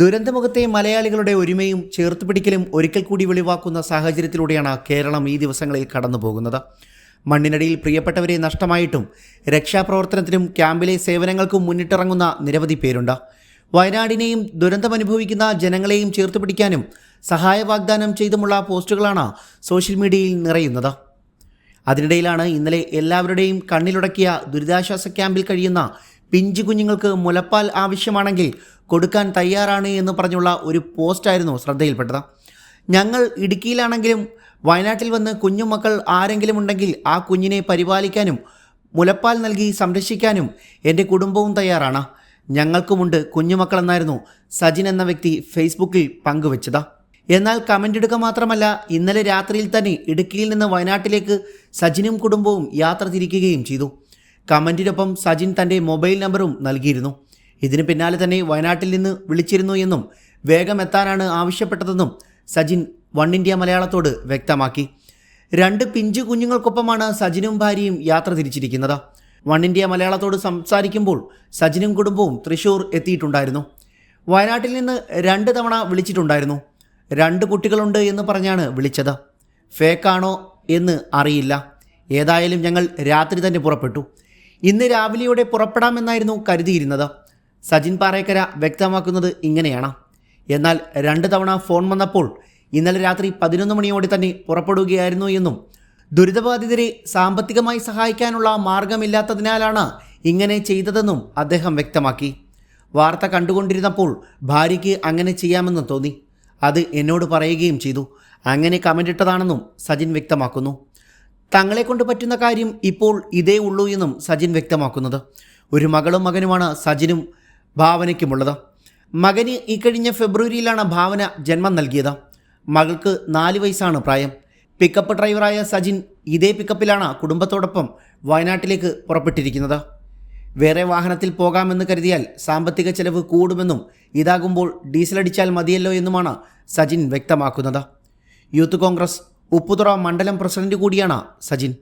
ദുരന്തമുഖത്തെ മലയാളികളുടെ ഒരുമയും ചേർത്തുപിടിക്കലും ഒരിക്കൽ കൂടി വെളിവാക്കുന്ന സാഹചര്യത്തിലൂടെയാണ് കേരളം ഈ ദിവസങ്ങളിൽ കടന്നു പോകുന്നത് മണ്ണിനടിയിൽ പ്രിയപ്പെട്ടവരെ നഷ്ടമായിട്ടും രക്ഷാപ്രവർത്തനത്തിനും ക്യാമ്പിലെ സേവനങ്ങൾക്കും മുന്നിട്ടിറങ്ങുന്ന നിരവധി പേരുണ്ട്. വയനാടിനെയും ദുരന്തമനുഭവിക്കുന്ന ജനങ്ങളെയും ചേർത്തുപിടിക്കാനും സഹായ വാഗ്ദാനം ചെയ്തുമുള്ള പോസ്റ്റുകളാണ് സോഷ്യൽ മീഡിയയിൽ നിറയുന്നത്. അതിനിടയിലാണ് ഇന്നലെ എല്ലാവരുടെയും കണ്ണിലുടക്കിയ ദുരിതാശ്വാസ ക്യാമ്പിൽ കഴിയുന്ന പിഞ്ചു കുഞ്ഞുങ്ങൾക്ക് മുലപ്പാൽ ആവശ്യമാണെങ്കിൽ കൊടുക്കാൻ തയ്യാറാണ് എന്ന് പറഞ്ഞുള്ള ഒരു പോസ്റ്റായിരുന്നു ശ്രദ്ധയിൽപ്പെട്ടത്. ഞങ്ങൾ ഇടുക്കിയിലാണെങ്കിലും വയനാട്ടിൽ വന്ന് കുഞ്ഞുമക്കൾ ആരെങ്കിലും ഉണ്ടെങ്കിൽ ആ കുഞ്ഞിനെ പരിപാലിക്കാനും മുലപ്പാൽ നൽകി സംരക്ഷിക്കാനും എന്റെ കുടുംബവും തയ്യാറാണ്. ഞങ്ങൾക്കുമുണ്ട് കുഞ്ഞുമക്കളെന്നായിരുന്നു സജിൻ എന്ന വ്യക്തി ഫേസ്ബുക്കിൽ പങ്കുവച്ചത്. എന്നാൽ കമന്റ് ഇടുക മാത്രമല്ല ഇന്നലെ രാത്രിയിൽ തന്നെ ഇടുക്കിയിൽ നിന്ന് വയനാട്ടിലേക്ക് സജിനും കുടുംബവും യാത്ര തിരിക്കുകയും ചെയ്തു. കമന്റിനൊപ്പം സജിൻ തന്റെ മൊബൈൽ നമ്പറും നൽകിയിരുന്നു. ഇതിന് പിന്നാലെ തന്നെ വയനാട്ടിൽ നിന്ന് വിളിച്ചിരുന്നു എന്നും വേഗം എത്താനാണ് ആവശ്യപ്പെട്ടതെന്നും സജിൻ വൺ ഇന്ത്യ മലയാളത്തോട് വ്യക്തമാക്കി. രണ്ട് പിഞ്ചു കുഞ്ഞുങ്ങൾക്കൊപ്പമാണ് സജിനും ഭാര്യയും യാത്ര തിരിച്ചിരിക്കുന്നത്. വൺ ഇന്ത്യ മലയാളത്തോട് സംസാരിക്കുമ്പോൾ സജിനും കുടുംബവും തൃശൂർ എത്തിയിട്ടുണ്ടായിരുന്നു. വയനാട്ടിൽ നിന്ന് രണ്ട് തവണ വിളിച്ചിട്ടുണ്ടായിരുന്നു. രണ്ട് കുട്ടികളുണ്ട് എന്ന് പറഞ്ഞാണ് വിളിച്ചത്. ഫേക്കാണോ എന്ന് അറിയില്ല. ഏതായാലും ഞങ്ങൾ രാത്രി തന്നെ പുറപ്പെട്ടു. ഇന്ന് രാവിലെയോടെ പുറപ്പെടാമെന്നായിരുന്നു കരുതിയിരുന്നത്. സജിൻ പാറേക്കര വ്യക്തമാക്കുന്നത് ഇങ്ങനെയാണ്. എന്നാൽ രണ്ട് തവണ ഫോൺ വന്നപ്പോൾ ഇന്നലെ രാത്രി പതിനൊന്ന് മണിയോടെ തന്നെ പുറപ്പെടുകയായിരുന്നു എന്നും ദുരിതബാധിതരെ സാമ്പത്തികമായി സഹായിക്കാനുള്ള മാർഗമില്ലാത്തതിനാലാണ് ഇങ്ങനെ ചെയ്തതെന്നും അദ്ദേഹം വ്യക്തമാക്കി. വാർത്ത കണ്ടുകൊണ്ടിരുന്നപ്പോൾ ഭാര്യയ്ക്ക് അങ്ങനെ ചെയ്യാമെന്ന് തോന്നി. അത് എന്നോട് പറയുകയും ചെയ്തു. അങ്ങനെ കമന്റ് ഇട്ടതാണെന്നും സജിൻ വ്യക്തമാക്കുന്നു. തങ്ങളെ കൊണ്ട് പറ്റുന്ന കാര്യം ഇപ്പോൾ ഇതേ ഉള്ളൂ എന്നും സജിൻ വ്യക്തമാക്കുന്നത്. ഒരു മകളും മകനുമാണ് സജിനും ഭാവനയ്ക്കുമുള്ളത്. മകന് കഴിഞ്ഞ ഫെബ്രുവരിയിലാണ് ഭാവന ജന്മം നൽകിയത്. മകൾക്ക് നാല് വയസ്സാണ് പ്രായം. പിക്കപ്പ് ഡ്രൈവറായ സജിൻ ഇതേ പിക്കപ്പിലാണ് കുടുംബത്തോടൊപ്പം വയനാട്ടിലേക്ക് പുറപ്പെട്ടിരിക്കുന്നത്. വേറെ വാഹനത്തിൽ പോകാമെന്ന് കരുതിയാൽ സാമ്പത്തിക ചെലവ് കൂടുമെന്നും ഇതാകുമ്പോൾ ഡീസലടിച്ചാൽ മതിയല്ലോ എന്നുമാണ് സജിൻ വ്യക്തമാക്കുന്നത്. യൂത്ത് കോൺഗ്രസ് ഉപ്പുതുറ മണ്ഡലം പ്രസിഡന്റ് കൂടിയാണ് സജിൻ.